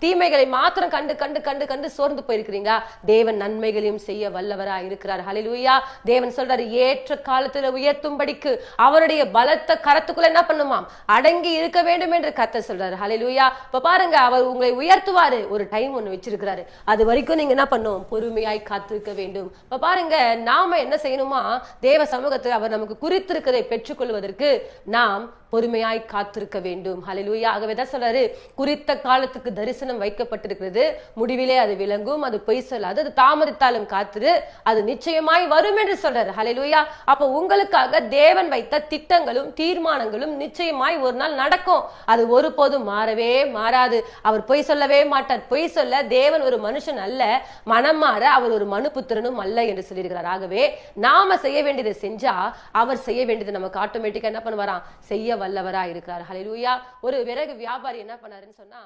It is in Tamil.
தீமைகளை மாத்திரம் கண்டு கண்டு கண்டு கண்டு சோர்ந்து போயிருக்கிறீங்க. தேவன் நன்மைகளையும் செய்ய வல்லவரா இருக்கிறார். ஹalleluya. தேவன் சொல்றாரு ஏற்ற காலத்துல உயர்த்தும்படிக்கு அவருடைய பலத்த கரத்துக்குள்ள என்ன பண்ணுமாம்? அடங்கி இருக்க வேண்டும் என்று கத்த சொல்றாரு. ஹalleluya. இப்ப பாருங்க அவர் உங்களை உயர்த்துவாரு. ஒரு டைம் ஒண்ணு வச்சிருக்கிறாரு. அது வரைக்கும் நீங்க என்ன பண்ணும்? பொறுமையாய் காத்திருக்க வேண்டும். இப்ப பாருங்க நாம என்ன செய்யணுமா? தேவ சமூகத்தில் அவர் நமக்கு குறித்திருக்கிறதை பெற்றுக்கொள்வதற்கு நாம் பொறுமையாய் காத்திருக்க வேண்டும். ஹalleluya. ஆகவே தான் சொல்றாரு குறித்த காலத்துக்கு தரிசனம் வைக்கப்பட்டிருக்கிறது. முடிவிலே அது விளங்கும் அது பொய் சொல்லாது அது தாமதித்தாலும் காத்திரு அது நிச்சயமாய் வரும் என்று சொல்றாரு. ஹலெலுயா அப்ப உங்களுக்காக தேவன் வைத்த திட்டங்களும் தீர்மானங்களும் நிச்சயமாய் ஒரு நாள் நடக்கும். அது ஒருபோதும் மாறவே மாறாது. அவர் பொய் சொல்லவே மாட்டார். பொய் சொல்ல தேவன் ஒரு மனுஷன் அல்ல. மனம் மாற அவர் ஒரு மனு புத்திரனும் அல்ல என்று சொல்லியிருக்கிறார். ஆகவே நாம செய்ய வேண்டியதை செஞ்சா அவர் செய்ய வேண்டியது நமக்கு ஆட்டோமேட்டிக்கா என்ன பண்ணுவாராம்? செய்ய வல்லவரா இருக்கிறார் ஹலெலுயா ஒரு விறகு வியாபாரி என்ன பண்ணாருன்னு சொன்னா